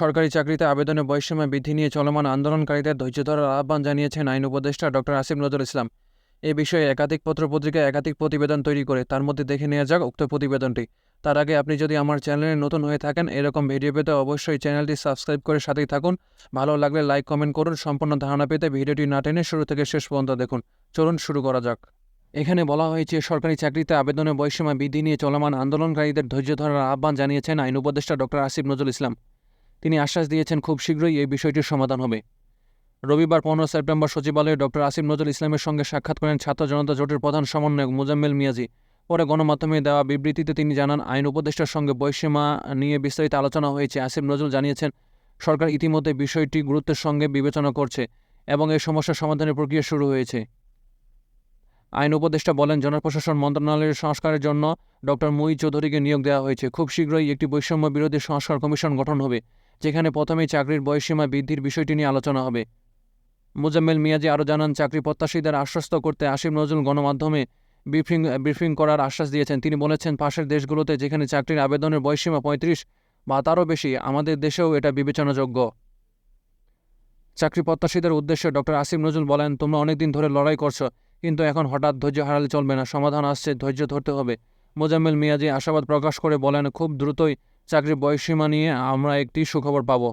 সরকারি চাকরিতে আবেদনে বয়সীমা বৃদ্ধি নিয়ে চলমান আন্দোলনকারীদের ধৈর্য ধরার আহ্বান জানিয়েছেন আইন উপদেষ্টা ডক্টর আসিফ নজরুল ইসলাম। এ বিষয়ে একাধিক পত্রপত্রিকায় একাধিক প্রতিবেদন তৈরি করে তার মধ্যে দেখে নেওয়া যাক উক্ত প্রতিবেদনটি। তার আগে আপনি যদি আমার চ্যানেলে নতুন হয়ে থাকেন, এরকম ভিডিও পেতে অবশ্যই চ্যানেলটি সাবস্ক্রাইব করে সাথেই থাকুন। ভালো লাগলে লাইক, কমেন্ট করুন। সম্পূর্ণ ধারণা পেতে ভিডিওটি না টেনে শুরু থেকে শেষ পর্যন্ত দেখুন। চলুন শুরু করা যাক। এখানে বলা হয়েছে, সরকারি চাকরিতে আবেদনের বয়সীমা বৃদ্ধি নিয়ে চলমান আন্দোলনকারীদের ধৈর্য ধরার আহ্বান জানিয়েছেন আইন উপদেষ্টা ডক্টর আসিফ নজরুল ইসলাম। তিনি আশ্বাস দিয়েছেন, খুব শীঘ্রই এই বিষয়টির সমাধান হবে। রবিবার পনেরো সেপ্টেম্বর সচিবালয়ে ডক্টর আসিফ নজরুল ইসলামের সঙ্গে সাক্ষাৎ করেন ছাত্র জনতা জোটের প্রধান সমন্বয়ক মুজাম্মেল মিয়াজি। পরে গণমাধ্যমে দেওয়া বিবৃতিতে তিনি জানান, আইন উপদেষ্টার সঙ্গে বৈষম্যা নিয়ে বিস্তারিত আলোচনা হয়েছে। আসিফ নজরুল জানিয়েছেন, সরকার ইতিমধ্যে বিষয়টি গুরুত্বের সঙ্গে বিবেচনা করছে এবং এই সমস্যার সমাধানের প্রক্রিয়া শুরু হয়েছে। আইন উপদেষ্টা বলেন, জনপ্রশাসন মন্ত্রণালয়ের সংস্কারের জন্য ডক্টর মুই চৌধুরীকে নিয়োগ দেওয়া হয়েছে। খুব শীঘ্রই একটি বৈষম্য বিরোধী সংস্কার কমিশন গঠন হবে। যেখানে প্রথমেই চাকরির বয়সীমা বৃদ্ধির বিষয়টি নিয়ে আলোচনা হবে। মুজাম্মেল মিয়াজি আরও জানান, চাকরি প্রত্যাশীদের আশ্বস্ত করতে আসিফ নজরুল গণমাধ্যমে ব্রিফিং ব্রিফিং করার আশ্বাস দিয়েছেন। তিনি বলেছেন, পাশের দেশগুলোতে যেখানে চাকরির আবেদনের বয়সীমা পঁয়ত্রিশ, বা তারও বেশি, আমাদের দেশেও এটা বিবেচনাযোগ্য। চাকরি প্রত্যাশীদের উদ্দেশ্যে ডক্টর আসিফ নজরুল বলেন, তোমরা অনেকদিন ধরে লড়াই করছ, কিন্তু এখন হঠাৎ ধৈর্য হারালে চলবে না, সমাধান আসছে, ধৈর্য ধরতে হবে। মোজাম্মেল মিয়াজি আশাবাদ প্রকাশ করে বলেন, খুব দ্রুতই চাকরির বয়সীমা নিয়ে আমরা একটি সুখবর পাবো।